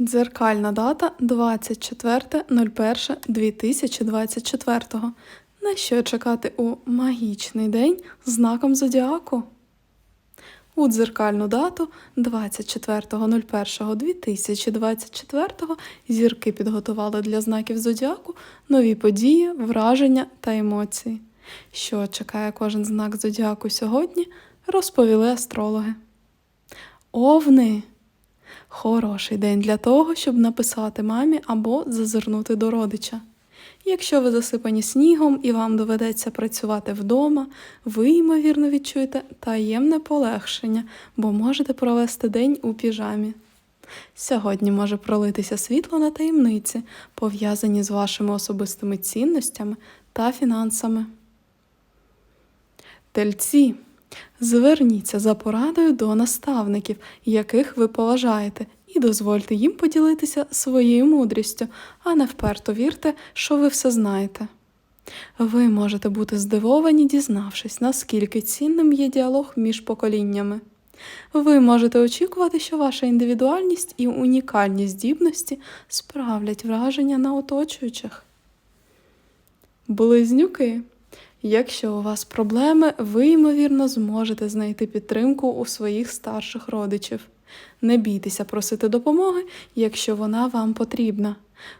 Дзеркальна дата 24.01.2024. На що чекати у магічний день знаком зодіаку? У дзеркальну дату 24.01.2024 зірки підготували для знаків зодіаку нові події, враження та емоції. Що чекає кожен знак зодіаку сьогодні, розповіли астрологи. Овни. Хороший день для того, щоб написати мамі або зазирнути до родича. Якщо ви засипані снігом і вам доведеться працювати вдома, ви, ймовірно, відчуєте таємне полегшення, бо можете провести день у піжамі. Сьогодні може пролитися світло на таємниці, пов'язані з вашими особистими цінностями та фінансами. Тельці. Зверніться за порадою до наставників, яких ви поважаєте, і дозвольте їм поділитися своєю мудрістю, а не вперто вірте, що ви все знаєте. Ви можете бути здивовані, дізнавшись, наскільки цінним є діалог між поколіннями. Ви можете очікувати, що ваша індивідуальність і унікальні здібності справлять враження на оточуючих. Близнюки. Якщо у вас проблеми, ви, ймовірно, зможете знайти підтримку у своїх старших родичів. Не бійтеся просити допомоги, якщо вона вам потрібна.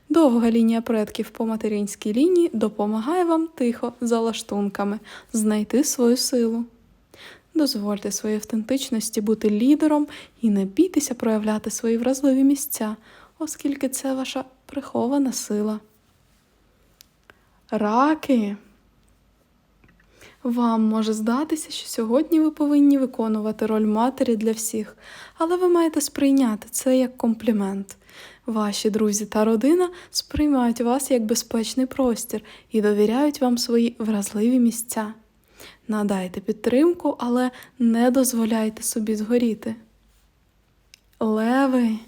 Довга лінія предків по материнській лінії допомагає вам тихо за лаштунками знайти свою силу. Дозвольте своїй автентичності бути лідером і не бійтеся проявляти свої вразливі місця, оскільки це ваша прихована сила. Раки. Вам може здатися, що сьогодні ви повинні виконувати роль матері для всіх, але ви маєте сприйняти це як комплімент. Ваші друзі та родина сприймають вас як безпечний простір і довіряють вам свої вразливі місця. Надайте підтримку, але не дозволяйте собі згоріти. Леви.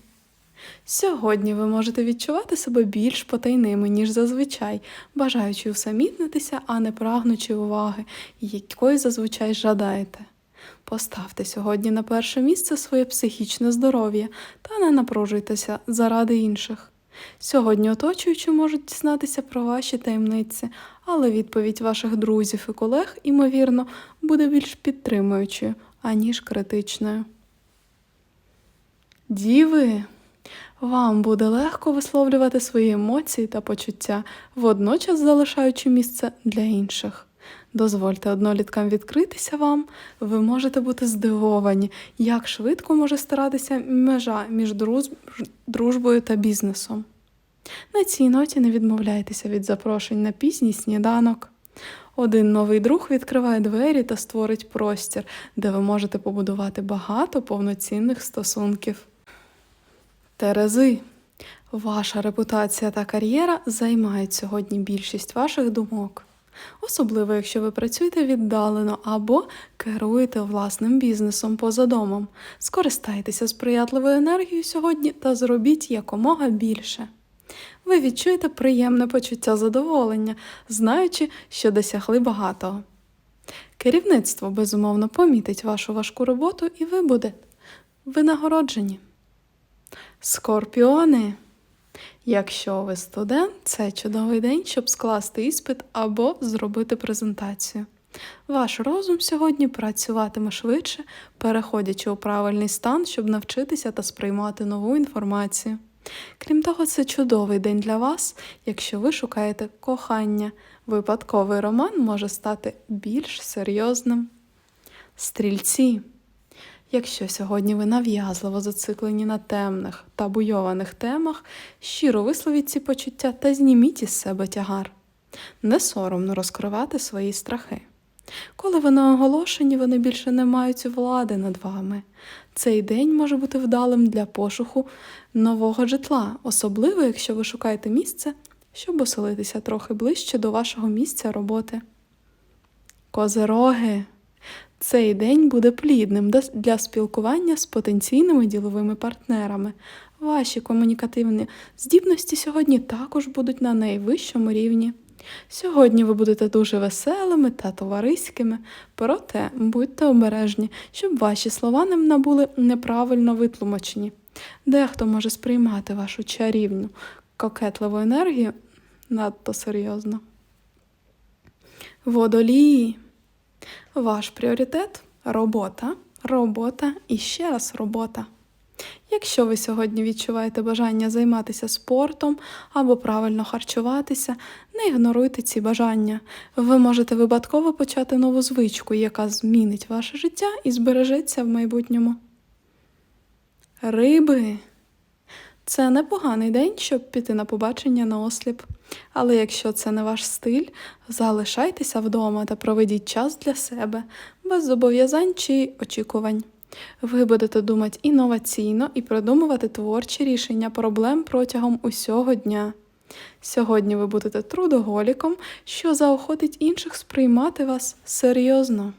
Сьогодні ви можете відчувати себе більш потайними, ніж зазвичай, бажаючи усамітнитися, а не прагнучи уваги, якої зазвичай жадаєте. Поставте сьогодні на перше місце своє психічне здоров'я та не напружуйтеся заради інших. Сьогодні оточуючі можуть дізнатися про ваші таємниці, але відповідь ваших друзів і колег, ймовірно, буде більш підтримуючою, аніж критичною. Діви. Вам буде легко висловлювати свої емоції та почуття, водночас залишаючи місце для інших. Дозвольте одноліткам відкритися вам, ви можете бути здивовані, як швидко може старатися межа між дружбою та бізнесом. На цій ноті не відмовляйтеся від запрошень на пізній сніданок. Один новий друг відкриває двері та створить простір, де ви можете побудувати багато повноцінних стосунків. Терези. Ваша репутація та кар'єра займають сьогодні більшість ваших думок. Особливо, якщо ви працюєте віддалено або керуєте власним бізнесом поза домом. Скористайтеся сприятливою енергією сьогодні та зробіть якомога більше. Ви відчуєте приємне почуття задоволення, знаючи, що досягли багатого. Керівництво безумовно помітить вашу важку роботу, і ви будете винагороджені. Скорпіони. Якщо ви студент, це чудовий день, щоб скласти іспит або зробити презентацію. Ваш розум сьогодні працюватиме швидше, переходячи у правильний стан, щоб навчитися та сприймати нову інформацію. Крім того, це чудовий день для вас, якщо ви шукаєте кохання. Випадковий роман може стати більш серйозним. Стрільці. Якщо сьогодні ви нав'язливо зациклені на темних та буйованих темах, щиро висловіть ці почуття та зніміть із себе тягар. Не соромно розкривати свої страхи. Коли вони оголошені, вони більше не мають влади над вами. Цей день може бути вдалим для пошуку нового житла, особливо якщо ви шукаєте місце, щоб оселитися трохи ближче до вашого місця роботи. Козероги. Цей день буде плідним для спілкування з потенційними діловими партнерами. Ваші комунікативні здібності сьогодні також будуть на найвищому рівні. Сьогодні ви будете дуже веселими та товариськими, проте будьте обережні, щоб ваші слова не набули неправильно витлумачені. Дехто може сприймати вашу чарівну, кокетливу енергію надто серйозно. Водолії. Ваш пріоритет робота, робота і ще раз робота. Якщо ви сьогодні відчуваєте бажання займатися спортом або правильно харчуватися, не ігноруйте ці бажання. Ви можете випадково почати нову звичку, яка змінить ваше життя і збережеться в майбутньому. Риби. Це непоганий день, щоб піти на побачення на осліп. Але якщо це не ваш стиль, залишайтеся вдома та проведіть час для себе, без зобов'язань чи очікувань. Ви будете думати інноваційно і придумувати творчі рішення проблем протягом усього дня. Сьогодні ви будете трудоголіком, що заохотить інших сприймати вас серйозно.